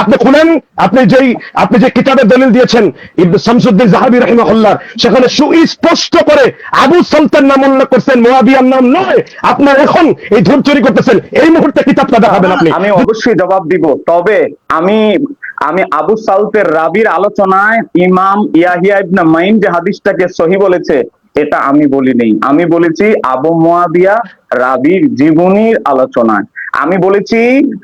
আপনি খুলেন আপনি যেই, আপনি যে কিতাবের দলিল দিয়েছেন শামসুদ্দিন জাহাবি রাহিমাহুল্লাহ, সেখানে সুস্পষ্ট করে আবু সালতান নাম উল্লেখ করছেন, মুয়াবিয়ার নাম নয়। আপনার এখন এই ধূর চুরি করতেছেন, এই মুহূর্তে কিতাবটা দেখাবেন আপনি। আমি অবশ্যই জবাব দিব, তবে আমি আমি আবু সাউতের রাবির আলোচনায় ইমাম ইয়াহিয়া ইবনে মাইন যে হাদিসটাকে সহি বলেছে, এটা আমি বলি নেই আমি বলেছি আবু মুয়াবিয়া রাবির জীবনীর আলোচনায়। আমি বলেছি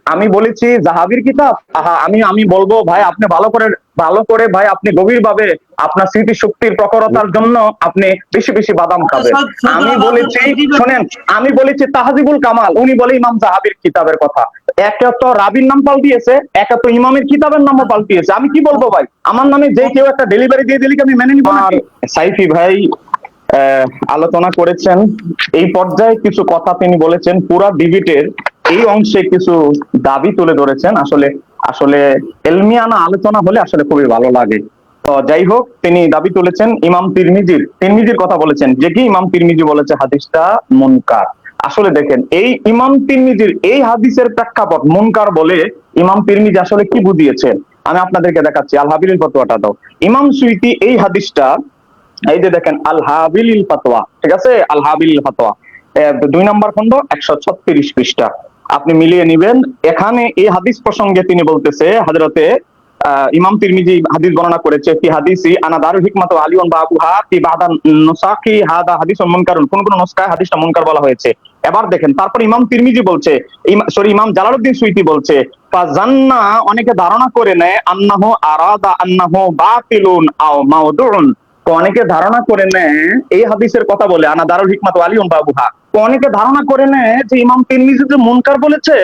আমি বলেছি জাহাবির কিতাব? আহা আমি আমি বলব ভাই আপনি ভালো করে ভালো করে ভাই আপনি গভীর ভাবে আপনার স্মৃতি শক্তির প্রখরতার জন্য আপনি বেশি বেশি বাদাম খাবেন। আমি বলেছি শোনেন আমি বলেছি তাহাজিবুল কামাল উনি বলে ইমাম জাহাবির কিতাবের কথা। একে তো রাবির নাম পাল্টিয়েছে একে তো ইমামের কিতাবের নামও পাল্টিয়েছে। আমি কি বলব ভাই? আমার নামে যে কেউ একটা ডেলিভারি দিয়ে দিলে আমি মেনে নিব আর সাইফি ভাই আহ, আলোচনা করেছেন। এই পর্যায়ে কিছু কথা তিনি বলেছেন। পুরা ডিবিটের এই অংশে কিছু দাবি তুলে ধরেছেন। আসলে আসলে এলমিয়ানা আলোচনা হলে আসলে খুবই ভালো লাগে। তো যাই হোক, তিনি দাবি তুলেছেন ইমাম তিরমিজির। তিরমিজির কথা বলেছেন যে কি ইমাম তিরমিজি বলেছে? হাদিসটা মুনকার। আসলে দেখেন, এই ইমাম তিরমিজির এই হাদিসের প্রেক্ষাপট মুনকার বলে ইমাম তিরমিজি আসলে কি বুঝিয়েছে আমি আপনাদেরকে দেখাচ্ছি। আল হাবিলের ফতোয়াটা দাও। ইমাম সুইতি এই হাদিসটা, এই যে দেখেন, আল হাবিল ফাতোয়া, ঠিক আছে? আল হাবিল ফাতোয়া। দুই নম্বর খন্ড একশো ছত্রিশ পৃষ্ঠা। আপনি মিলিয়ে নিবেন। এখানে এই হাদিস প্রসঙ্গে তিনি বলতেছে, হাজরতে ইমাম তিরমিজি হাদিস বর্ণনা করেছে কি হাদিসি কি বাদা হাদিস কোন কোন হাদিসটা বলা হয়েছে। এবার দেখেন, তারপর ইমাম তিরমিজি বলছে সরি, ইমাম জালালউদ্দিন সুইতি বলছে ফাজান্না অনেকে ধারণা করে নেয়, আন্নাহু আরাদা আন্নাহু বাতিলুন আও মাউদুন তো অনেকে ধারণা করে নেয়, এই হাদিসের কথা বলে, আনা দারুল হিকমাত আলিউন বাবুহা অনেকে ধারণা করে নেয় যে ইমাম তিরমিজি যে মুনকার বলেছে,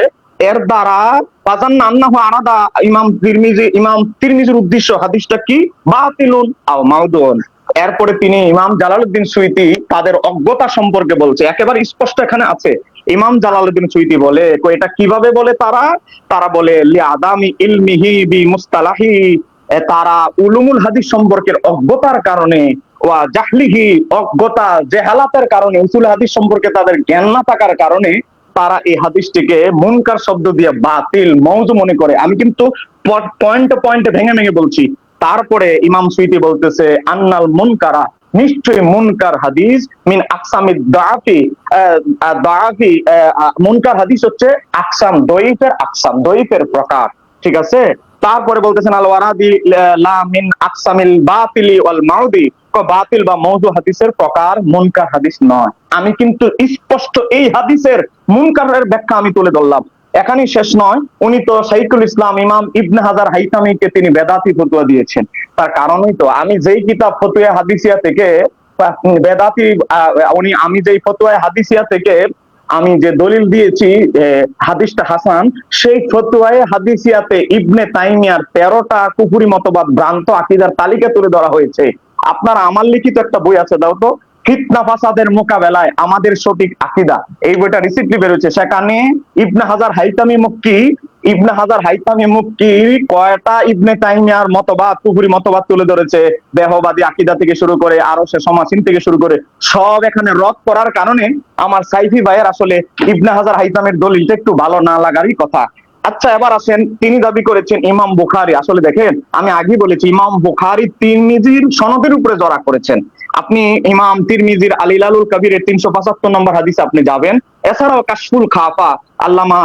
এর দ্বারা বাজান আন্নাহু আরাদা ইমাম তিরমিজি, ইমাম তিরমিজির উদ্দেশ্য, হাদিসটা কি? বাতিলুন আও মাউদুন এরপরে তিনি ইমাম জালালউদ্দিন সুইতি তাদের অজ্ঞতা সম্পর্কে বলছে। একেবারে স্পষ্ট এখানে আছে। ইমাম জালালউদ্দিন সুইতি বলে এটা কীভাবে বলে তারা? তারা বলে, লি আদামি ইলমিহি বি মুস্তালাহি তারা উলুমুল হাদিস সম্পর্কের অজ্ঞতার কারণে, ওয়া জাহলিহি অজ্ঞতা জেহালাতের কারণে, উসুল হাদিস সম্পর্কে তাদের জ্ঞান না থাকার কারণে তারা এই হাদিসটিকে মুনকার শব্দ দিয়ে বাতিল মৌজু মনে করে। আমি কিন্তু পয়েন্টে পয়েন্টে ভেঙে ভেঙে বলছি। তারপরে ইমাম সুইতি বলতেছে, আন্নাল মুনকারা, নিশ্চয়ই মুনকার হাদিস মিন আকসামি দাফি দাফি মুনকার হাদিস হচ্ছে আকসাম দইফের আকসাম দইফের প্রকার। ঠিক আছে? তারপরে বলতেছেন, আল ওয়ারাদি লা মিন আকসামিল বাতিলি ওয়াল মাউদি। বাতিল বা মৌজু হাদিসের প্রকার মুনকার হাদিস নয়। আমি কিন্তু স্পষ্ট এই হাদিসের মুনকারের ব্যাখ্যা আমি তুলে ধরলাম। এখানেই শেষ নয়। উনি তো সাইকুল ইসলাম ইমাম ইবনে হাজার হাইতামিকে তিনি বেদাতি ফতুয়া দিয়েছেন। তার কারণই তো আমি যেই কিতাব ফতুয়া হাদিসিয়া থেকে বেদাতি উনি, আমি যেই ফতুয়া হাদিসিয়া থেকে আমি যে দলিল দিয়েছি হাদিসটা হাসান, সেই ফতুয়ায় হাদিসিয়াতে ইবনে তাইমিয়ার তেরোটা কুপুরি মতবাদ ভ্রান্ত আকিদার তালিকা তুলে ধরা হয়েছে। আপনার আমার লিখিত একটা বই আছে, দাও তো। ফিতনা ফাসাদের মোকাবেলায় আমাদের সঠিক আকিদা। এই বইটা রিসিপ্টলি বেরোচ্ছে। সেখানে ইবনে হাজার হাইতামি মুক্তি ইবনে হাজার হাইতামি মুক্তি কয়টা ইবনে তাইমিয়ার মতবাদ কুহুরি মতবাদ তুলে ধরেছে। দেহবাদী আকিদা থেকে শুরু করে, আরও সে সমাসীন থেকে শুরু করে, সব এখানে রদ করার কারণে আমার সাইফি ভাইয়ের আসলে ইবনে হাজার হাইতামের দলিলটা একটু ভালো না লাগারই কথা। আচ্ছা এবার আসেন, তিনি দাবি করেছেন ইমাম বুখারি। আসলে দেখেন, আমি আগে বলেছি, ইমাম বুখারি তিরমিজির সনদের উপরে জড়া করেছেন। আপনি ইমাম তিরমিজির আলিলালুল কবিরের তিনশো পঁচাত্তর নম্বর হাদিস আপনি যাবেন এছাড়াও কাশফুল খাফা আল্লামা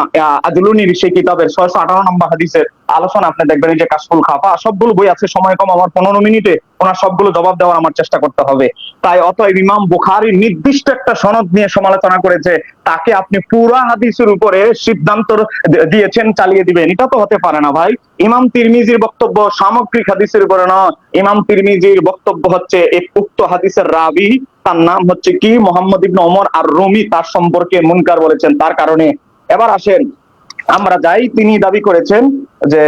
আদুলুনির সেই কিতাবের ছয়শো আঠারো নম্বর হাদিসের আলোচনা আপনি দেখবেন যে কাশফুল খাফা সবগুলো বই আছে, সময় কম, আমার পনেরো মিনিটে ওনার সবগুলো জবাব দেওয়ার আমার চেষ্টা করতে হবে। তাই অতএব ইমাম বুখারি নির্দিষ্ট একটা সনদ নিয়ে সমালোচনা করেছে, তাকে আপনি পুরা হাদিসের উপরে সিদ্ধান্ত দিয়েছেন, চালিয়ে দিবেন। এটা তো হতে পারে না ভাই। ইমাম তিরমিজির বক্তব্য সামগ্রিক হাদিসের উপরে নয়। ইমাম তিরমিজির বক্তব্য হচ্ছে এই উক্ত হাদিসের রাবি তার নাম হচ্ছে কি? মোহাম্মদ ইবনে ওমর আর রুমি তার সম্পর্কে মুনকার বলেছেন, তার কারণে। এবার আসেন, আমরা যাই। তিনি দাবি করেছেন যে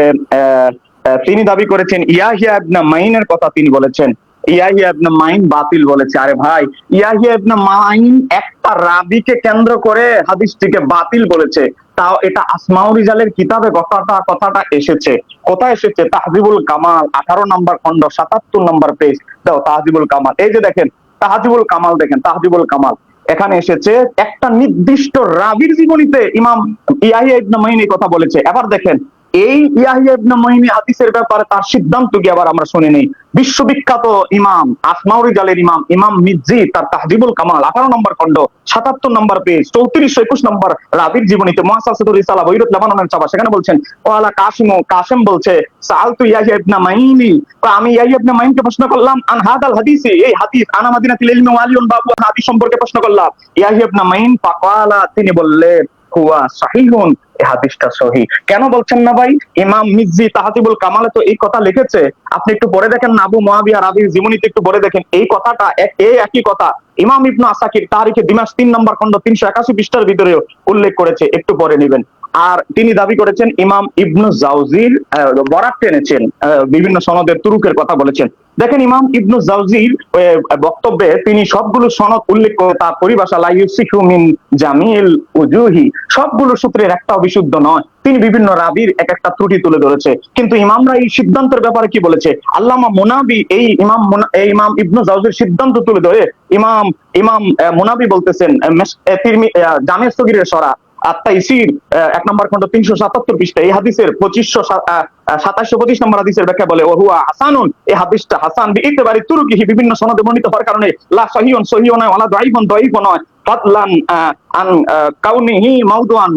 তিনি দাবি করেছেন, ইয়াহিয়া ইবনে মাইনের কথা তিনি বলেছেন। ইয়াহিয়া ইবনে মাইন বাতিল বলেছে। আরে ভাই, ইয়াহিয়া ইবনে মাইন একটা রাবিকে কেন্দ্র করে হাদিসটিকে বাতিল বলেছে। তাও এটা আসমাউল রিজালের কিতাবে কথাটা কথাটা এসেছে। কোথায় এসেছে? তাহজিবুল কামাল, আঠারো নম্বর খন্ড সাতাত্তর নম্বর পেজ। দাও, তাহজিবুল কামাল। এই যে দেখেন তাহজিবুল কামাল দেখেন, তাহাজিবুল কামাল। এখানে এসেছে একটা নির্দিষ্ট রাবির জীবনীতে ইমাম ইয়াহিয়া ইবনে মাইন কথা বলেছে। এবার দেখেন এই ইয়াহিয়া ইবনে মাইনি হাদিসের ব্যাপারে তার সিদ্ধান্ত কি আবার আমরা শুনি নেই? বিশ্ববিখ্যাত ইমাম, আসমাউরি জালের ইমাম ইমাম মির্জি তার তাহজিবুল কামাল, আঠারো নম্বর খণ্ড, সাতাত্তর নম্বর পেজ চৌত্রিশশো একুশ নম্বর রাবির জীবনীতে মহাসাসুদুল ইসালা বৈরত লেবাননের সেখানে বলছেন ওয়ালা কাসিম কাসেম বলছে ইয়াহিয়া ইবনে আমি ইয়াহিয়া ইবনে প্রশ্ন করলাম, আন হাদাল হাদিসি? এই হাদিস, আনা মাদিনাতিল ইলমি ওয়ালিউন বাবু হাদিস সম্পর্কে প্রশ্ন করলাম। ইয়াহিয়া ইবনে মাইন ফাকালা, তিনি বললেন, হুয়া সাহিহুন। হাদিসটা সহি। কেন বলছেন না ভাই? ইমাম মিজি তাহাতিবুল কামালে তো এই কথা লিখেছে। আপনি একটু পরে দেখেন না, আবু আর রাবির জীবনীতে একটু পরে দেখেন। এই কথাটা এই একই কথা। ইমাম ইবনু আসাকির তারিখে দিমাস তিন নম্বর খন্ড তিনশো একাশি পৃষ্ঠার ভিতরেও উল্লেখ করেছে। একটু পরে নেবেন। আর তিনি দাবি করেছেন ইমাম ইবনু জাউজির বরাত টেনেছেন বিভিন্ন সনদের তুরুকের কথা বলেছেন। দেখেন ইমাম ইবনু জাউজির বক্তব্যে তিনি সবগুলো সনদ উল্লেখ করে তার পরিভাষা, লা ইউসিফু মিন জামিল উজুহি, সবগুলো সূত্রের একটাও বিশুদ্ধ নয়। তিনি বিভিন্ন রাবির এক একটা ত্রুটি তুলে ধরেছে। কিন্তু ইমামরা এই সিদ্ধান্তের ব্যাপারে কি বলেছে? আল্লামা মোনাবি এই ইমাম এই ইমাম ইবনু জাউজির সিদ্ধান্ত তুলে ধরে ইমাম ইমাম মোনাবি বলতেছেন জামে স্থগিরের সরা। আত্মা ইসির এক নম্বর খন্ড তিনশো সাতাত্তর পৃষ্ঠা এই হাদিসের পঁচিশশো সাতাশশো পঁচিশ নম্বর হাদিসের ব্যাখ্যা বলে হাসানুন। এই হাদিসটা হাসান তুরুকিহি বিভিন্ন সনদে বর্ণিত হওয়ার কারণে লা নয়, ওয়ালা নয়। আন কাউনিহি মাউদুয়ান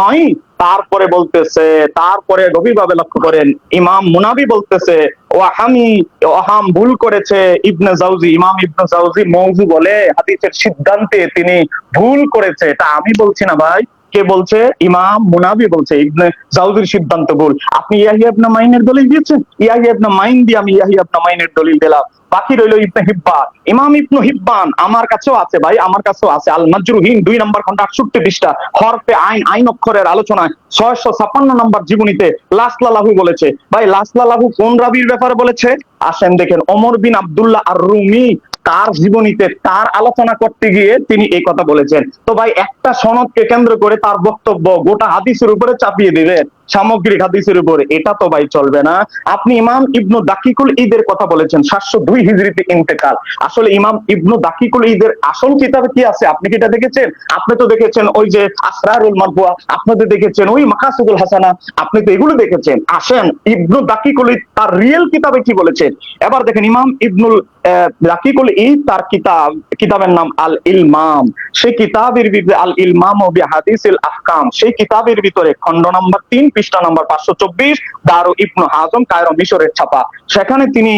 নয়। তারপরে বলতেছে, তারপরে গভীরভাবে লক্ষ্য করেন, ইমাম মুনাবি বলতেছে ওয়াহামি ওহাম ভুল করেছে ইবনে জাউজি। ইমাম ইবনে জাউজি মৌজু বলে, হাদিসের সিদ্ধান্তে তিনি ভুল করেছে। এটা আমি বলছি না ভাই। কে বলছে? ইমাম মুনাবি বলছে, ইবনে জাউজির সিদ্ধান্ত ভুল। আপনি ইয়াহিয়া ইবনে মাইনের দলিল দিয়েছেন? ইয়াহিয়া ইবনে মাইন দিয়ে আমি ইয়াহিয়া ইবনে মাইনের দলিল দিলাম। বাকি রইল ইবনে হিব্বান। ইমাম ইবনু হিব্বান আমার কাছেও আছে ভাই, আমার কাছেও আছে। আল মাজরুহিন দুই নম্বর খন্ড আটষট্টি পৃষ্ঠা, হরফে আইন আইন অক্ষরের আলোচনায় ছয়শো ছাপ্পান্ন নম্বর জীবনীতে লাসলালাহু বলেছে। ভাই লাসলালাহু কোন রাবির ব্যাপারে বলেছে? আসেন দেখেন, ওমর বিন আব্দুল্লাহ আর রুমি তার জীবনীতে তার আলোচনা করতে গিয়ে তিনি এই কথা বলেছেন। তো ভাই, একটা সনদকে কেন্দ্র করে তার বক্তব্য গোটা হাদিসের উপরে চাপিয়ে দিবেন সামগ্রিক হাদিসের উপরে, এটা তো ভাই চলবে না। আপনি ইমাম ইবনু দাকিকুল ঈদের কথা বলেছেন, সাতশো দুই হিজড়িতে ইন্তেকাল। আসলে ইমাম ইবনু দাকিকুল ঈদের আসল কিতাবে কি আছে? আপনি কি এটা দেখেছেন? আপনি তো দেখেছেন ওই যে আসরারুল মারবুয়া আপনি তো দেখেছেন ওই মাকাসুদুল হাসানা, আপনি তো এগুলো দেখেছেন। আসেন, ইবনু দাকিকুল ঈদ তার রিয়েল কিতাবে কি বলেছেন? এবার দেখেন, ইমাম ইবনুল দাকিকুল ঈদ তার কিতাব, কিতাবের নাম আল ইলমাম সেই কিতাবের ভিতরে আল ইলমাম ও বিহাদিসিল আহকাম। সেই কিতাবের ভিতরে খণ্ড নম্বর তিন পৃষ্ঠা নম্বর পাঁচশো চব্বিশ, দারু ইবনু হাজম, কায়রো মিশরের ছাপা। সেখানে তিনি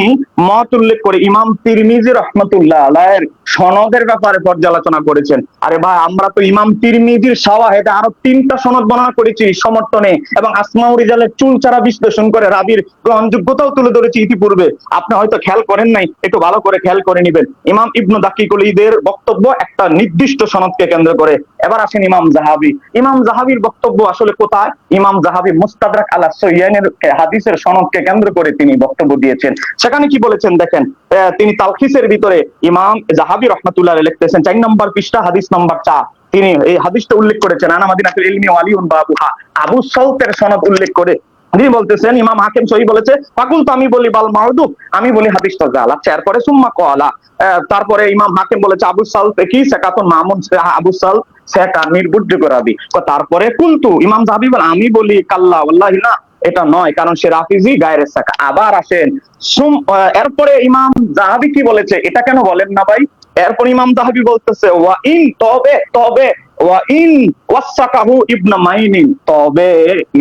মত উল্লেখ করে ইমাম তিরমিজি রহমতুল্লাহ আলাইয়ের সনদের ব্যাপারে পর্যালোচনা করেছেন। আরে ভাই, আমরা তো ইমাম তিরমিজির সাওয়াহেদে আরও তিনটা সনদ বর্ণনা করেছি, সমর্থনে, এবং আসমাউ রিজালের চুলচারা বিশ্লেষণ করে রাবির গ্রহণযোগ্যতাও তুলে ধরেছি ইতিপূর্বে। আপনি হয়তো খেয়াল করেন নাই, একটু ভালো করে খেয়াল করে নেবেন। ইমাম ইবনু দাকিকুল ঈদের বক্তব্য একটা নির্দিষ্ট সনদকে কেন্দ্র করে। এবার আসেন ইমাম জাহাবি। ইমাম জাহাবির বক্তব্য আসলে কোথায়? ইমাম জাহাবি মুস্তাদরাক আলা সৈয়ানের হাদিসের সনদকে কেন্দ্র করে তিনি বক্তব্য দিয়েছেন। সেখানে কি বলেছেন দেখেন তিনি তালখিসের ভিতরে ইমাম জাহাবি রহমাতুল্লাহ লিখতেছেন, চার নম্বর পৃষ্ঠা, হাদিস নম্বর চার। তিনি এই হাদিসটা উল্লেখ করেছেন, আনা মাদিনাতুল ইলমি ওয়ালিউন বাবুহা। আবু সাউতের সনদ উল্লেখ করে তিনি বলতেছেন, ইমাম হাকিম সহি বলেছে ফাকুল তো আমি বলি বাল মারদুক আমি বলি হাদিসটা জাল আচ্ছা এরপরে সুম্মা কলা তারপরে ইমাম হাকিম বলেছে, আবু সাল কি? সেকাতুন মামুন আবু সাল সেকা নির্বুদ্ধ করাবি। তো তারপরে কুলতু, ইমাম জাহাবি বলে, আমি বলি কাল্লা আল্লাহ না। এটা নয়, কারণ সে রাফিজি, গায়ের সাকা। আবার আসেন, সুম এরপরে ইমাম জাহাবি কি বলেছে? এটা কেন বলেন না ভাই? এরপর ইমাম জাহাবি বলতেছে, ওয়া ইন তবে তবে, ওয়া ইন ওয়াসাকাহু ইবনু মাইনিন। তবে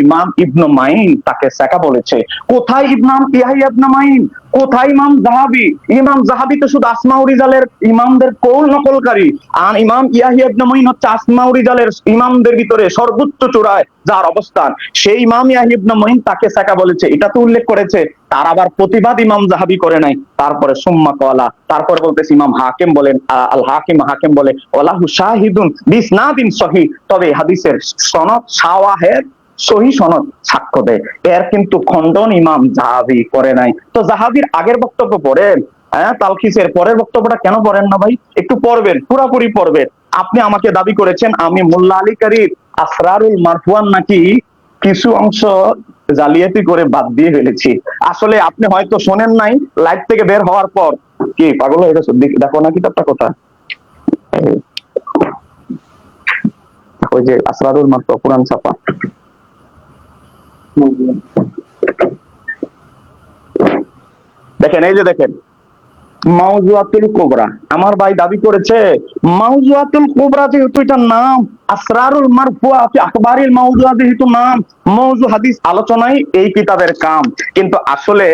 ইমাম ইবনু মাইন তাকে সাকা বলেছে। কোথায় ইমাম ইয়াহিয়া ইবনু মাইন? কোথায় ইমাম জাহাবি? ইমাম জাহাবি তো শুধু আসমাউ রিজালের ইমামদের কৌল নকলকারী। আর ইমাম ইয়াহিয়া ইবনু মাইন হচ্ছে আসমাউ রিজালের ইমামদের ভিতরে সর্বোচ্চ চূড়ায়, যার অবস্থান। সেই ইমাম ইয়াহিয়া ইবনু মাইন তাকে সাকা বলেছে। এটা তো উল্লেখ করেছে, তার আবার প্রতিবাদ ইমাম জাহাবি করে নাই। তারপরে সুম্মা কলা তারপরে বলতেছে ইমাম হাকিম বলেন আল হাকিম হাকিম বলে ওলাহু শাহিদুন বিসনাদিন সহি তবে হাদিসের সনদ শাওয়াহেদ সহি সনদ সাক্ষ্য দেয়। এর কিন্তু খণ্ডন ইমাম জাহাবি করে নাই। তো জাহাবির আগের বক্তব্য পড়েন হ্যাঁ তালখিসের পরের বক্তব্যটা কেন পড়েন না ভাই? একটু পড়বেন পুরাপুরি পড়বেন। আপনি আমাকে দাবি করেছেন আমি মোল্লা আলী কারির আসরারুল মারফুয়ান নাকি কিছু অংশ জালিয়াতি করে বাদ দিয়ে ফেলেছি। আসলে আপনি হয়তো শোনেন নাই লাইভ থেকে বের হওয়ার পর। কি পাগল হয়ে গেছো? দেখো না কিতাবটা এই, ওই যে আসরারুল মারফুয়া পুরান ছাপা। দেখেন, এই যে দেখেন, মাউজুয়াতুল কোবরা। আমার ভাই দাবি করেছে, মাউজুয়াতুল কোবরা যেহেতু এটা নাম, আসরারুল মারফুয়া ফি আখবারিল মাউজুয়া যেহেতু নাম, মৌজু হাদিস আলোচনাই এই কিতাবের কাম। কিন্তু আসলে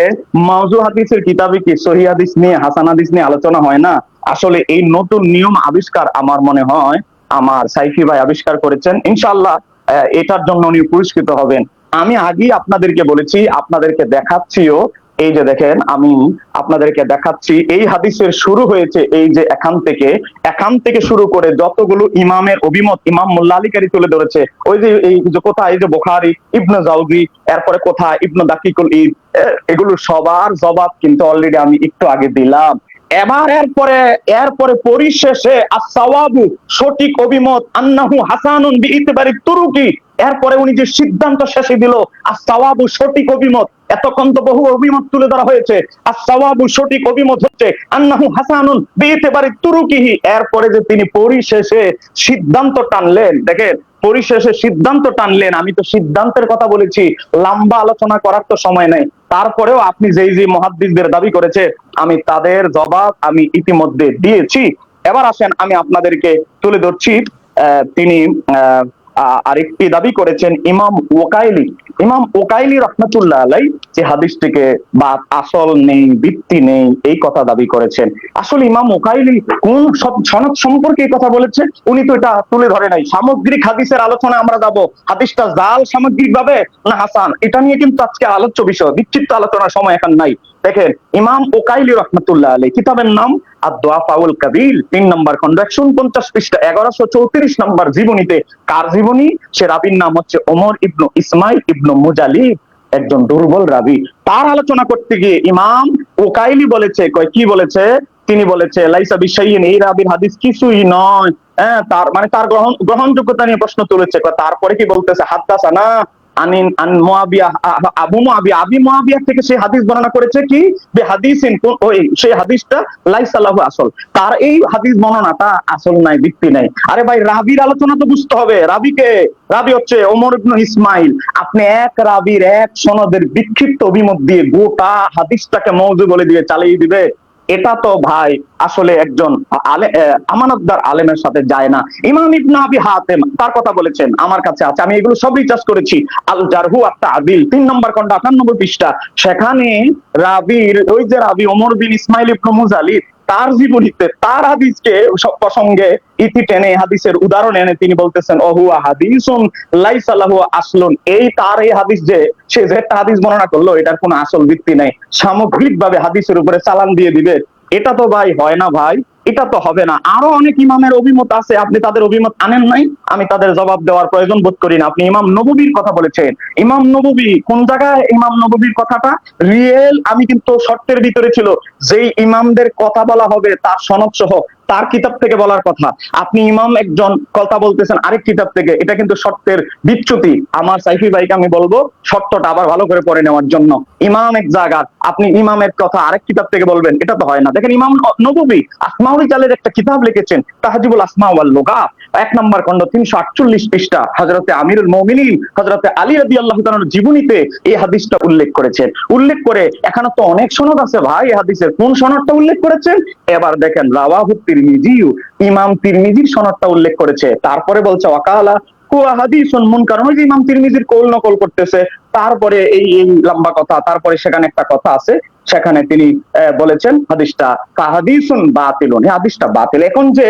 মৌজু হাদিসের কিতাবে কি সহি হাদিস নিয়ে, হাসান হাদিস নিয়ে আলোচনা হয় না? আসলে এই নতুন নিয়ম আবিষ্কার আমার মনে হয়, আমার সাইফি ভাই আবিষ্কার করেছেন। ইনশাআল্লাহ এটার জন্য উনি পুরস্কৃত হবেন। আমি আগেই আপনাদেরকে বলেছি, আপনাদেরকে দেখাচ্ছিও, এই যে দেখেন, আমি আপনাদেরকে দেখাচ্ছি, এই হাদিসের শুরু হয়েছে এই যে এখান থেকে। এখান থেকে শুরু করে যতগুলো ইমামের অভিমত, ইমাম মোল্লা আলী কারি তুলে ধরেছে, ওই যে এই যে কোথায়, এই যে বোখারি, ইবনে জাউজি, এরপরে কোথায়, ইবনে দাকিকুল ঈদ এগুলো সবার জবাব কিন্তু অলরেডি আমি একটু আগে দিলাম। এবার এরপরে এরপরে পরিশেষে আসাওয়াবু সঠিক অভিমত, আন্নাহু হাসানুন বিইতিবারি তুরুকি এরপরে উনি যে সিদ্ধান্ত শেষে দিল আসাওয়াবু সঠিক অভিমত এতক্ষণ তো বহু অভিমত তুলে ধরা হয়েছে। আসাওয়াবু সঠিক অভিমত হচ্ছে আন্নাহু হাসানুন বিইতিবারি তুরুকিহি। এরপরে যে তিনি পরিশেষে সিদ্ধান্ত টানলেন দেখেন পরিশেষে সিদ্ধান্ত টানলেন আমি তো সিদ্ধান্তের কথা বলেছি লম্বা আলোচনা করার তো সময় নেই। তারপরেও আপনি যেই যে মহাদ্দিসদের দাবি করেছে আমি তাদের জবাব আমি ইতিমধ্যে দিয়েছি। এবার আসেন আমি আপনাদেরকে তুলে ধরছি তিনি আহ, আরেকটি দাবি করেছেন ইমাম ওকাইলি। ইমাম ওকাইলি রহমতুল্লাহ আলাই যে হাদিসটিকে বা আসল নেই, ভিত্তি নেই, এই কথা দাবি করেছেন। আসলে ইমাম ওকাইলি কোন সব সনদ সম্পর্কে এই কথা বলেছে? উনি তো এটা তুলে ধরে নাই। সামগ্রিক হাদিসের আলোচনা আমরা যাব। হাদিসটা জাল সামগ্রিক ভাবে না হাসান? এটা নিয়ে কিন্তু আজকে আলোচ্য বিষয়, বিক্ষিপ্ত আলোচনার সময় এখন নাই। দেখেন, ইমাম ওকাইলি রহমতুল্লাহ আলী কিতাবের নাম আদোয়া ফাউল কাবিল তিন নম্বর খন্ড একশো উনপঞ্চাশ পৃষ্ঠা, এগারোশো চৌত্রিশ নম্বর জীবনীতে কার জীবনী? সে রাবির নাম হচ্ছে ওমর ইবনু ইসমাইল ইবনু মুজালিব, একজন দুর্বল রাবি। তার আলোচনা করতে গিয়ে ইমাম ওকাইলি বলেছে, কয়, কি বলেছে? তিনি বলেছে, লাইসা বিশ্বাইন এই রাবির হাদিস কিছুই নয়। হ্যাঁ তার মানে তার গ্রহণ, গ্রহণযোগ্যতা নিয়ে প্রশ্ন তুলেছে। তারপরে কি বলতেছে? হাদ্দাসানা থেকে সেই হাদিস বর্ণনা করেছে কি? সেই হাদিসটা আসল। তার এই হাদিস বর্ণনাটা আসল নাই, ভিত্তি নাই। আরে ভাই, রাবির আলোচনা তো বুঝতে হবে। রাবিকে, রাবি হচ্ছে ইবনু ইসমাইল। আপনি এক রাবির এক সনদের বিক্ষিপ্ত অভিমত দিয়ে গোটা হাদিসটাকে মৌজু বলে দিয়ে চালিয়ে দিবে। এটা তো ভাই আসলে একজন আলে আমানতদার আলেমের সাথে যায় না। ইমাম ইবনে আবি হাতেম তার কথা বলেছেন, আমার কাছে আছে, আমি এগুলো সব রিচার্জ করেছি। আল জারহু আত্তা আদিল তিন নম্বর খন্ড আটানব্বই পৃষ্ঠা। সেখানে রাবির, ওই যে রাবি ওমর বিন ইসমাইল ইবনু মুজালি তার জীবনীতে তার হাদিসকে সব প্রসঙ্গে ইতি টেনে হাদিসের উদাহরণ এনে তিনি বলতেছেন, অহুয়া হাদিসুন লাইসালাহু আসলুন। এই তার এই হাদিস যে, সে যে একটা হাদিস বর্ণনা করল, এটার কোনো আসল ভিত্তি নাই। সামগ্রিক ভাবে হাদিসের উপরে চালান দিয়ে দিবে। এটা তো ভাই হয় না ভাই। এটা তো হবে না। আরও অনেক ইমামের অভিমত আছে, আপনি তাদের অভিমত আনেন নাই, আমি তাদের জবাব দেওয়ার প্রয়োজন বোধ করি না। আপনি ইমাম নববীর কথা বলেছেন। ইমাম নববী কোন জায়গায় ইমাম নববীর কথাটা? রিয়েল, আমি কিন্তু শর্তের ভিতরে ছিল, যেই ইমামদের কথা বলা হবে তার সনদ সহ তার কিতাব থেকে বলার কথা। আপনি ইমাম একজন কথা বলতেছেন, আরেক কিতাব থেকে। এটা কিন্তু শর্তের বিচ্যুতি। আমার সাইফি ভাইকে আমি বলব শর্তটা আবার ভালো করে পড়ে নেওয়ার জন্য। ইমাম এক জায়গা, আপনি ইমামের কথা আরেক কিতাব থেকে বলবেন, এটা তো হয় না। দেখেন ইমাম নবী আসমাউল জালের একটা কিতাব লিখেছেন, তাহাজিবুল আসমাউল লোগা এক নম্বর খন্ড তিনশো আটচল্লিশ পৃষ্ঠা হজরতে আমিরুল মমিনিন হজরতে আলী রবি আল্লাহ জীবনীতে এই হাদিসটা উল্লেখ করেছেন। উল্লেখ করে এখানে তো অনেক সনদ আছে ভাই, এই হাদিসের কোন সনদটা উল্লেখ করেছেন? এবার দেখেন, রাওয়াহু তিরমিজিউ ইমাম তিরমিজির সনদটা উল্লেখ করেছে। তারপরে বলছে, ওয়াকালা, কুয়া হাদিসুন ওই যে ইমাম তিরমিজির কৌল নকল করতেছে। তারপরে এই এই লম্বা কথা, তারপরে সেখানে একটা কথা আছে, সেখানে তিনি বলেছেন, হাদিসটা কাহাদিসুন বাতিলুন। হাদিসটা বাতিল। এখন যে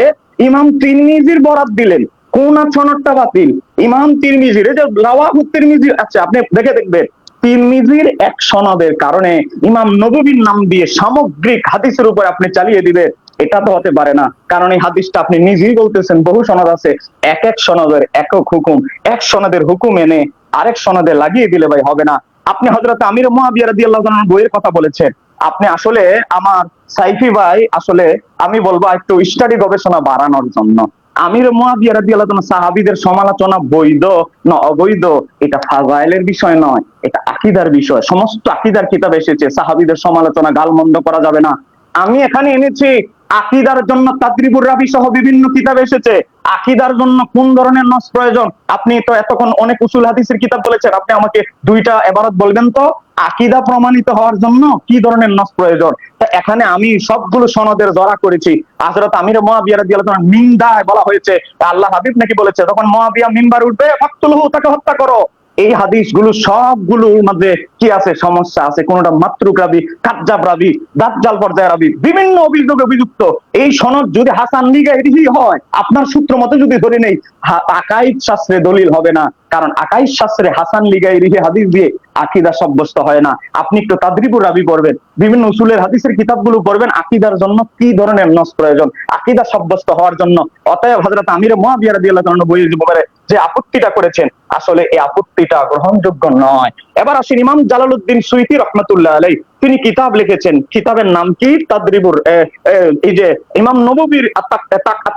ইমাম তিরমিজির বরাত দিলেন। কোন সনদটা বাতিল? ইমাম তিরমিজির, এই যে রাওয়াহু তিরমিজি আচ্ছা আপনি দেখে দেখবেন। তিরমিজির এক সনদের কারণে ইমাম নববীর নাম দিয়ে সামগ্রিক হাদিসের উপর আপনি চালিয়ে দিবে এটা তো হতে পারে না। কারণ এই হাদিসটা আপনি নিজেই বলতেছেন, বহু সনদ আছে। এক এক সনদের একক হুকুম। এক সনদের হুকুম এনে আরেক সনদে লাগিয়ে দিলে ভাই হবে না। আপনি হজরত আমির মহাবিয়া রাদিয়াল্লাহু তাআলার বইয়ের কথা বলেছেন। আপনি আসলে আমার সাইফি ভাই আসলে আমি বলব একটু স্টাডি গবেষণা বাড়ানোর জন্য। আমির মহাবিয়া রাদিয়াল্লাহু আল্লাহ সাহাবীদের সমালোচনা বৈধ না অবৈধ, এটা ফাজাইলের বিষয় নয়, এটা আকিদার বিষয়। সমস্ত আকিদার কিতাব এসেছে, সাহাবিদের সমালোচনা গালমন্দ করা যাবে না। আমি এখানে এনেছি আকিদার জন্য তাদরিবুর রাবি সহ বিভিন্ন কিতাব এসেছে। আকিদার জন্য কোন ধরনের নস প্রয়োজন? আপনি তো এতক্ষণ অনেক উসুল হাদিসের কিতাব বলেছেন। আপনি আমাকে দুইটা এবারত বলবেন তো? আকিদা প্রমাণিত হওয়ার জন্য কি ধরনের নস প্রয়োজন? এখানে আমি সবগুলো সনদের ধরা করেছি। হযরত আমির মুয়াবিয়া রাদিয়াল্লাহু আনহু নিন্দায় বলা হয়েছে। আল্লাহ হাবিব নাকি বলেছে তখন মহাবিয়া মিম্বার উঠবে, ফাকতুলহু, তাকে হত্যা করো। এই হাদিসগুলো সবগুলোর মধ্যে কি আছে? সমস্যা আছে। কোনটা মাত্রুক রাবি রাবি, দাজ্জাল পর্যায়ে রাবি, বিভিন্ন অভিযোগে অভিযুক্ত। এই সনদ যদি হাসান লিগাইহি হয়, আপনার সূত্র মতে যদি ধরে নেই আকাইদ শাস্ত্রে দলিল হবে না। কারণ আকাইদ শাস্ত্রে হাসান লিগাইরিহি হাদিস দিয়ে আকিদা সাব্যস্ত হয় না। আপনি একটু তাদরিবুর রাবি পড়বেন, বিভিন্ন উসুলের হাদিসের কিতাবগুলো পড়বেন, আকিদার জন্য কি ধরনের নস প্রয়োজন? আকিদা সাব্যস্ত হওয়ার জন্য। অতএব হযরত আমির মুয়াবিয়া রাদিয়াল্লাহু তাআলা বই বলে যে আপত্তিটা করেছেন, আসলে এই আপত্তিটা গ্রহণযোগ্য নয়। এবার আসেন ইমাম জালালউদ্দিন সুইতি রহমাতুল্লাহ আলাই তিনি কিতাব লিখেছেন। কিতাবের নাম কি? তাদরিবুর এই যে ইমাম নববীর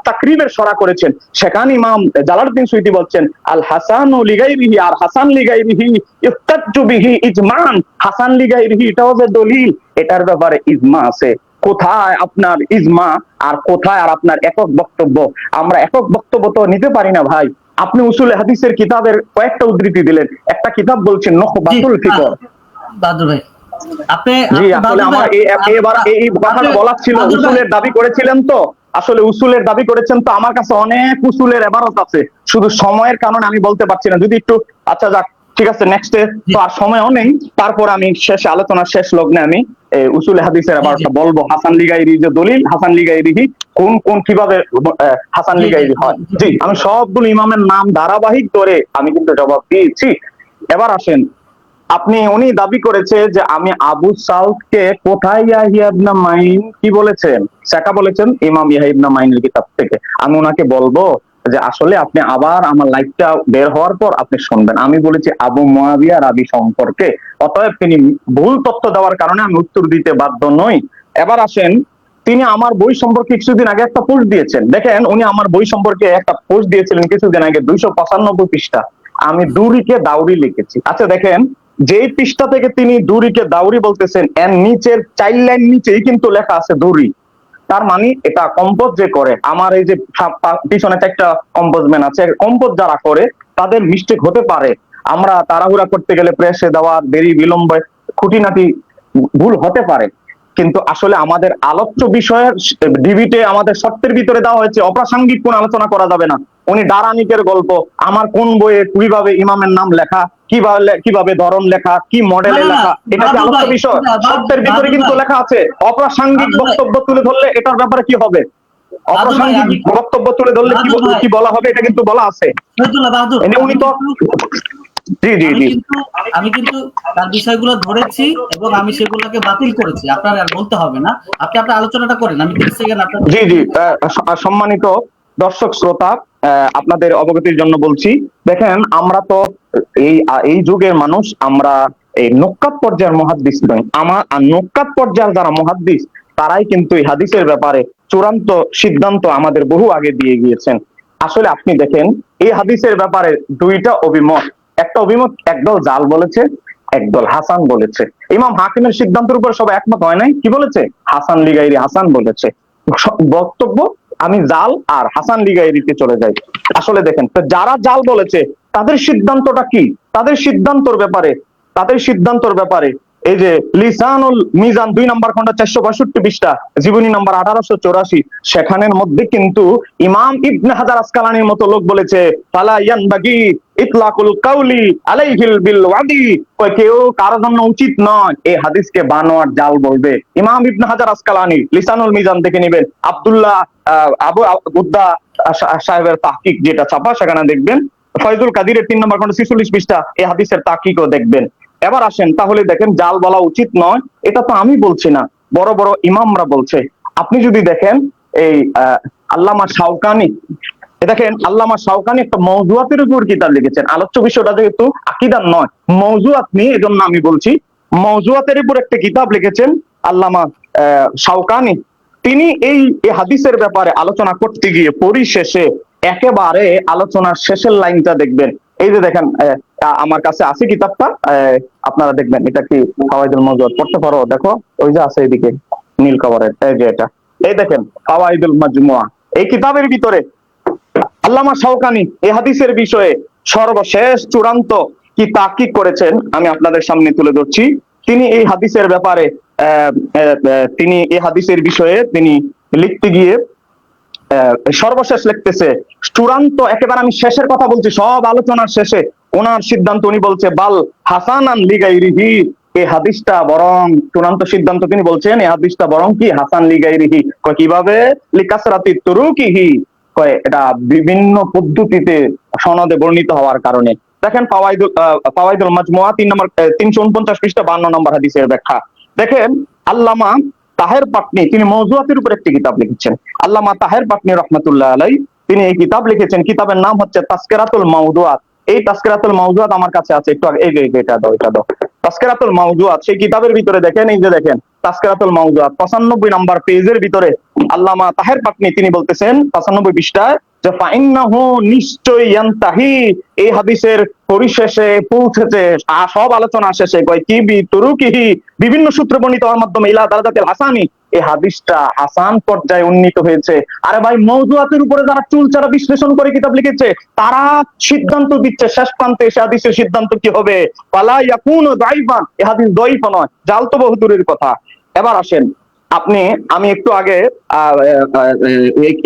তাকরিবের সরা করেছেন। সেখানে ইমাম জালালউদ্দিন সুইতি বলছেন আল হাসান ও লিগাইরিহি আর হাসান লিগাইরিহি ইফতাজ্জু বিহি ইজমান। হাসান লিগাইরিহি, এটাও যে দলিল, এটার ব্যাপারে ইজমা আছে। কোথায় আপনার ইজমা আর কোথায় আর আপনার একক বক্তব্য? আমরা একক বক্তব্য তো নিতে পারি না ভাই। আপনি উসুল হাদিসের কিতাবের কয়েকটা উদ্ধৃতি দিলেন। একটা কিতাব বলছেন নখবাতুল ফিকর বাদর ভাই আপনি জি আপনি আসলে বাদল আমার এবার এই এই কথাটা বলার ছিল উসুলের দাবি করেছিলেন তো? আসলে উসুলের দাবি করেছেন তো আমার কাছে অনেক উসুলের এবারত আছে। শুধু সময়ের কারণে আমি বলতে পারছি না। যদি একটু আচ্ছা যাক ঠিক আছে নেক্সটে তো আর সময়ও নেই। তারপর আমি শেষে আলোচনার শেষ লগ্নে আমি উসুল হাদিসের এবারটা বলব হাসান লিগাইরি যে দলিল হাসান লিগাইরি কোন কোন কীভাবে হাসান লিগাইরি হয়। জি। আমি সবগুলো ইমামের নাম ধারাবাহিক ধরে আমি কিন্তু জবাব দিয়েছি। এবার আসেন আপনি, উনি দাবি করেছে যে আমি আবু সাউদকে কোথায় ইয়াহিয়া ইবনে মাইন, কি বলেছেন? সেটা বলেছেন, ইমাম ইয়াহিয়া ইবনে মাইনের কিতাব থেকে। আমি ওনাকে বলব যে আসলে আপনি আবার আমার লাইফটা বের হওয়ার পর আপনি শুনবেন। আমি বলেছি আবু মুয়াবিয়া রাবি সম্পর্কে। অতএব তিনি ভুল তথ্য দেওয়ার কারণে আমি উত্তর দিতে বাধ্য নই। এবার আসেন, তিনি আমার বই সম্পর্কে কিছুদিন আগে একটা পোস্ট দিয়েছেন। দেখেন, উনি আমার বই সম্পর্কে একটা পোস্ট দিয়েছিলেন কিছুদিন আগে, দুইশো পঁচানব্বই পৃষ্ঠা। আমি দুরিকে দাউরি লিখেছি। আচ্ছা দেখেন যেই পৃষ্ঠা থেকে তিনি দুরিকে দাউরি বলতেছেন, এর নিচের চাইল্ড লাইন নিচেই কিন্তু লেখা আছে দুরি। তার মানে এটা কম্পোজ যে করে, আমার এই যে পিছনে একটা কম্পোজম্যান আছে কম্পোজ যারা করে, তাদের মিস্টেক হতে পারে। আমরা তাড়াহুড়া করতে গেলে প্রেসে দেওয়া দেরি, বিলম্বে, খুঁটিনাটি ভুল হতে পারে। কিন্তু আসলে আমাদের আলোচ্য বিষয়ের ডিবিটে আমাদের সত্যের ভিতরে দেওয়া হয়েছে, অপ্রাসঙ্গিক কোন আলোচনা করা যাবে না। উনি ডারানিকের গল্প, আমার কোন বইয়ে কীভাবে ইমামের নাম লেখা কীভাবে কীভাবে ধরন লেখা কি মডেলে লেখা এটা কি আলোচ্য বিষয়? সত্যের ভিতরে কিন্তু লেখা আছে। অপ্রাসঙ্গিক বক্তব্য তুলে ধরলে এটার ব্যাপারে কি হবে? অপ্রাসঙ্গিক বক্তব্য তুলে ধরলে কি কি বলা হবে এটা কিন্তু বলা আছে। উনি তো জি জি জি। আমি কিন্তু তার বিষয়গুলো ধরেছি এবং আমি সেগুলোকে বাতিল করেছি। আপনার আর বলতে হবে না। আপনি আপনার আলোচনাটা করেন আমি তিরিশ সেকেন্ড আপনার জি জি সম্মানিত দর্শক শ্রোতা আপনাদের অবগতির জন্য বলছি, দেখেন, আমরা তো এই এই যুগের মানুষ, আমরা এই নোক্কাত পর্যায়ের মহাদ্দিস নই। আমার নোক্কাত পর্যায়ের যারা মহাদ্দিস, তারাই কিন্তু এই হাদিসের ব্যাপারে চূড়ান্ত সিদ্ধান্ত আমাদের বহু আগে দিয়ে গিয়েছেন। আসলে আপনি দেখেন, এই হাদিসের ব্যাপারে দুইটা অভিমত। একটা অভিমত, একদল জাল বলেছে, একদল হাসান বলেছে। ইমাম হাকিমের সিদ্ধান্তের উপর সবাই একমত হয় নাই? কি বলেছে? হাসান লিগাইরি হাসান বলেছে। বক্তব্য আমি জাল আর হাসান লিগাইরিতে চলে যাই। আসলে দেখেন, তো যারা জাল বলেছে, তাদের সিদ্ধান্তটা কি? তাদের সিদ্ধান্তর ব্যাপারে, তাদের সিদ্ধান্তর ব্যাপারে এই যে লিসানুল মিজান দুই নম্বর খন্ড চারশো বাষট্টি পৃষ্ঠা, জীবনী নম্বর আঠারোশো চৌরাশি, সেখানের মধ্যে কিন্তু ইমাম ইবনে হাজার আসকালানির মতো লোক বলেছে, ফালা ইয়ানবাগি ইতলাকুল কাউলি আলাইহিল বিল ওয়াদি। কেউ কারোর জন্য উচিত নয়। এই হাদিসকে বানোয়ার জাল বলবে। ইমাম ইবনে হাজার আসকালানি লিসানুল মিজান থেকে নেবেন, আব্দুল্লাহ আবু উদ্দা সাহেবের তাহকিক যেটা ছাপা, সেখানে দেখবেন, ফয়জুল কাদিরের তিন নম্বর খন্ড ছিচল্লিশ পৃষ্ঠা, এই হাদিসের তাহকিকও দেখবেন। এবার আসেন, তাহলে দেখেন জাল বলা উচিত নয়। এটা তো আমি বলছি না, বড় বড় ইমামরা বলছে। আপনি যদি দেখেন এই আল্লামা শাওকানি দেখেন আল্লামা শাওকানি একটা মৌজুয়াতের উপর কিতাব লিখেছেন। আলোচ্য বিষয়টা যেহেতু আকিদার নয়, মৌজুয়াত নিয়ে এজন্য আমি বলছি, মৌজুয়াতের উপর একটা কিতাব লিখেছেন আল্লামা শাওকানি। তিনি এই হাদিসের ব্যাপারে আলোচনা করতে গিয়ে পরিশেষে একেবারে আলোচনার শেষের লাইনটা দেখবেন। এই যে দেখেন আমার কাছে আছে কিতাবটা আপনারা দেখবেন, এটা কি ফাওয়াইদুল মজুদ পড়তে পারো? দেখো, ওই যে আছে এদিকে নীল কাভারের এই যে এটা। এই দেখেন, ফাওয়াইদুল মাজমুয়া। এই কিতাবের ভিতরে আল্লামা শাওকানি এই হাদিসের বিষয়ে সর্বশেষ চূড়ান্ত কি তাকিক করেছেন, আমি আপনাদের সামনে তুলে ধরছি। তিনি এই হাদিসের ব্যাপারে তিনি এই হাদিসের বিষয়ে তিনি লিখতে গিয়ে সর্বশেষ লিখতেছে চূড়ান্ত একেবারে আমি শেষের কথা বলছি সব আলোচনার শেষে ওনার সিদ্ধান্ত উনি বলছে বাল এই হাদিসটা বরং চূড়ান্ত সিদ্ধান্ত তিনি বলছেন হাদিসটা বরং কি হাসান কীভাবে? লিকাসরাতি তুরুকিহি। কয় এটা বিভিন্ন পদ্ধতিতে সনদে বর্ণিত হওয়ার কারণে। দেখেন ফাওয়াইদুল আহ, ফাওয়াইদুল মাজমুয়া তিন নম্বর তিনশো উনপঞ্চাশ পৃষ্ঠা বান্ন নম্বর হাদিসের ব্যাখ্যা। দেখেন আল্লামা তাহের পাটনি, তিনি মৌজুয়াতের উপর একটি কিতাব লিখেছেন। আল্লামা তাহের পাটনি রহমতুল্লাহ আলাই তিনি এই কিতাব লিখেছেন। কিতাবের নাম হচ্ছে তাস্কেরাতুল মাউদুয়াত। এই তাস্কেরাতুল মাউদুয়াত আমার কাছে আছে। একটু এই এটা দাও এটা দাও। তাস্কেরাতুল মাউদুয়াত, সেই কিতাবের ভিতরে দেখেন, এই যে দেখেন তাস্কেরাতুল মাউদুয়াত পঁচানব্বই নাম্বার পেজের ভিতরে আল্লামা তাহের পাটনি তিনি বলতেছেন, পঁচানব্বই পৃষ্ঠায়, যে ফাইন্নাহু নিশ্চয় ইয়ান্তাহি, এই হাদিসের পরিশেষে পৌঁছেছে সব আলোচনা শেষে কয়, কি বি তুরুকিহি, বিভিন্ন সূত্র বর্ণিত হওয়ার মাধ্যমে ইলা দারাজাতিল হাসানি, এই হাদিসটা হাসান পর্যায়ে উন্নীত হয়েছে। আরে ভাই মৌজুয়াতের উপরে যারা চুলচারা বিশ্লেষণ করে কিতাব লিখেছে, তারা সিদ্ধান্ত দিচ্ছে, শেষ প্রান্তে এসে হাদিসের সিদ্ধান্ত কি হবে? পালা ইয়াকুন দাইফান এই হাদিস দইফ নয়, জাল তো বহুদূরের কথা। এবার আসেন আপনি আমি একটু আগে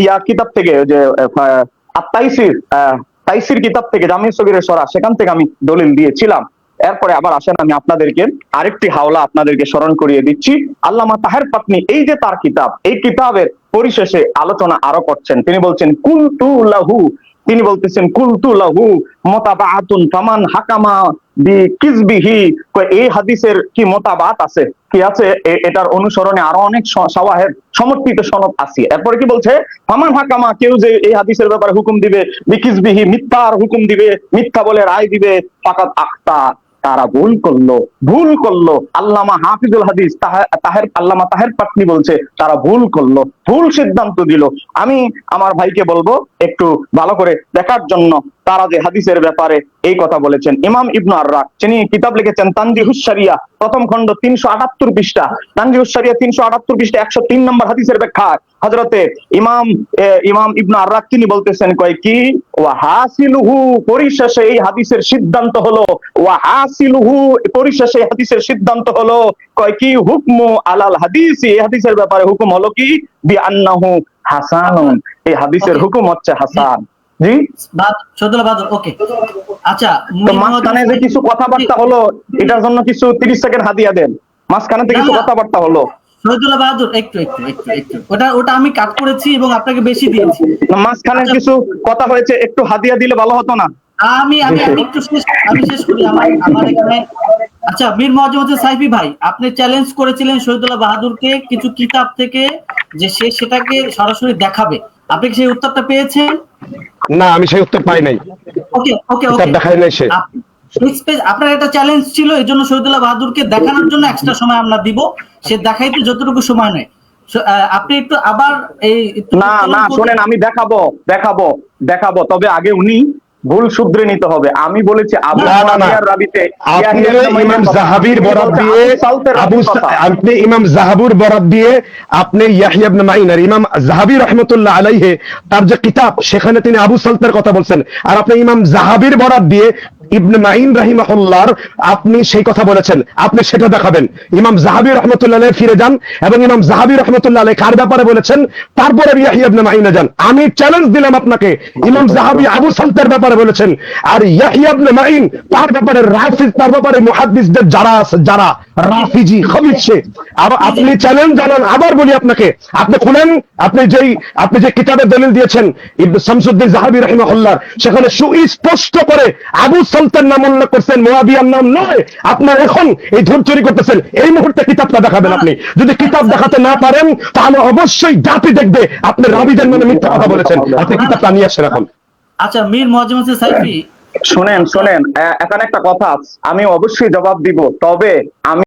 ইয়া কিতাব থেকে যে আহ, তাইসির কিতাব থেকে জামিন সগিরের সরা সেখান থেকে আমি দলিল দিয়েছিলাম। এরপরে আবার আসেন আমি আপনাদেরকে আরেকটি হাওলা আপনাদেরকে স্মরণ করিয়ে দিচ্ছি। আল্লামা তাহের পাতনি এই যে তার কিতাব এই কিতাবের পরিশেষে আলোচনা আরও করছেন। তিনি বলছেন কুলতু লাহু তিনি বলতেছেন কুলতু লাহু মোতাবাআতুন ফামান হাকামা এই হাদিসের কি মোতাবাত আছে? কি আছে? এটার অনুসরণে আরও অনেক স- সওয়াহের সমর্থিত সনদ আছে। এরপরে কি বলছে? ফামান হাকামা, কেউ যে এই হাদিসের ব্যাপারে হুকুম দিবে, বিকিসবিহি মিথ্যার হুকুম দিবে, মিথ্যা বলে রায় দিবে ফাকাত আখতা। তারা ভুল করল ভুল করল। আল্লামা হাফিজুল হাদিস তাহের আল্লামা তাহের পাটনি বলছে, তারা ভুল করল, ভুল সিদ্ধান্ত দিল। আমি আমার ভাইকে বলব, একটু ভালো করে দেখার জন্য তারা যে হাদিসের ব্যাপারে এই কথা বলেছেন। ইমাম ইবনু আর্রাক যিনি কিতাব লিখেছেন তানজি শরিয়া প্রথম খণ্ড তিনশো আটাত্তর পৃষ্ঠা। তানজিহুস শরিয়া তিনশো আটাত্তর পৃষ্ঠা, একশো তিন নম্বর হাদিসের ব্যাখ্যা। হজরতে ইমাম ইমাম ইবনু আর্রাক তিনি বলতেছেন কয় কি? ওয়া হাসিলুহু পরিশেষে এই হাদিসের সিদ্ধান্ত হলো। ওয়া হাসিলুহু পরিশেষে হাদিসের সিদ্ধান্ত হলো। কয় কি? হুকমু আলাল হাদিস। এই হাদিসের ব্যাপারে হুকুম হলো কি? বি আন্নাহু হাসানুন। এই হাদিসের হুকুম হচ্ছে হাসান। জি? ওকে আচ্ছা মাঝখানে যে কিছু কথাবার্তা হলো এটার জন্য কিছু তিরিশ সেকেন্ড হাদিয়া দেন। মাঝখানে তো কিছু। কথাবার্তা হলো। শহীদুল্লাহ বাহাদুর একটু একটু একটু একটু। ওটা ওটা আমি কাট করেছি এবং আপনাকে বেশি দিয়েছি। মাঝখানে। কিছু কথা হয়েছে একটু হাদিয়া দিলে ভালো হতো না? আমি আমি আমি একটু শেষ আমি শেষ করি আমার আমার এখানে। আচ্ছা মীর সাইফি ভাই আপনি চ্যালেঞ্জ করেছিলেন শহীদুল্লাহ বাহাদুরকে কিছু কিতাব থেকে যে সে সেটাকে সরাসরি দেখাবে। আপনি কি সেই উত্তরটা পেয়েছেন? না আমি সেই উত্তর পাই নাই। ওকে ওকে ওকে। দেখায় নাই সে। আপনার একটা চ্যালেঞ্জ ছিল এই জন্য শহীদুল্লাহ বাহাদুরকে দেখানোর জন্য এক্সট্রা সময় আমরা দিব। সে দেখাইতে যতটুকু সময় নেয়। আপনি একটু আবার এই না না। শোনেন আমি দেখাবো দেখাবো দেখাবো তবে আগে উনি ভুল শুধরে নিতে হবে। আমি বলেছি আবু রাবিতে ইমাম জাহাবির বরাত দিয়ে আবু। আপনি ইমাম জাহাবুর বরাত দিয়ে আপনি ইয়াহিয়া ইবনে মাইন আর ইমাম জাহাবি রহমতুল্লাহ আলাইহে তার যে কিতাব সেখানে তিনি আবু সালতার কথা বলছেন। আর আপনি ইমাম জাহাবির বরাত দিয়ে ইবনে মাইন রাহিমাহুল্লাহর আপনি সেই কথা বলেছেন। আপনি সেটা দেখাবেন। ইমাম জাহাবি রহমতুল্লাহ ফিরে যান এবং ইমাম জাহাবি রহমতুল্লাহ আলাইহি কার ব্যাপারে বলেছেন? তারপরে ইয়াহিয়া ইবনে মাইনে যান। আমি চ্যালেঞ্জ দিলাম আপনাকে। ইমাম জাহাবি আবু সালতের ব্যাপারে বলেছেন। আর ইয়াহিয়া ইবনে মাইন তার ব্যাপারে রাফিজ, তার ব্যাপারে মুহাদ্দিসদের যারা আছে, যারা রাফিজি খবিজ সে। আবার আপনি চ্যালেঞ্জ জানান, আবার বলি আপনাকে। আপনি খুলেন আপনি যেই, আপনি যে কিতাবের দলিল দিয়েছেন, ইবনে শামসুদ্দিন জাহাবি রাহিমাহুল্লাহ সেখানে সুস্পষ্ট করে আবু সালতের নাম উল্লেখ করছেন মোয়াবিয়ার নাম নয়। আপনার এখন এই ধূর চুরি করতেছেন। এই মুহূর্তে কিতাবটা দেখাবেন আপনি। যদি কিতাব দেখাতে না পারেন তাহলে অবশ্যই জাতি দেখবে। আপনি রাবিদের নামে মিথ্যা কথা বলেছেন। আপনি কিতাবটা নিয়ে আসেন এখন। আচ্ছা মীর মহাজম হোসেন সাইফি। শোনেন শোনেন। এখানে একটা কথা আছে। আমি অবশ্যই জবাব দিব। তবে আমি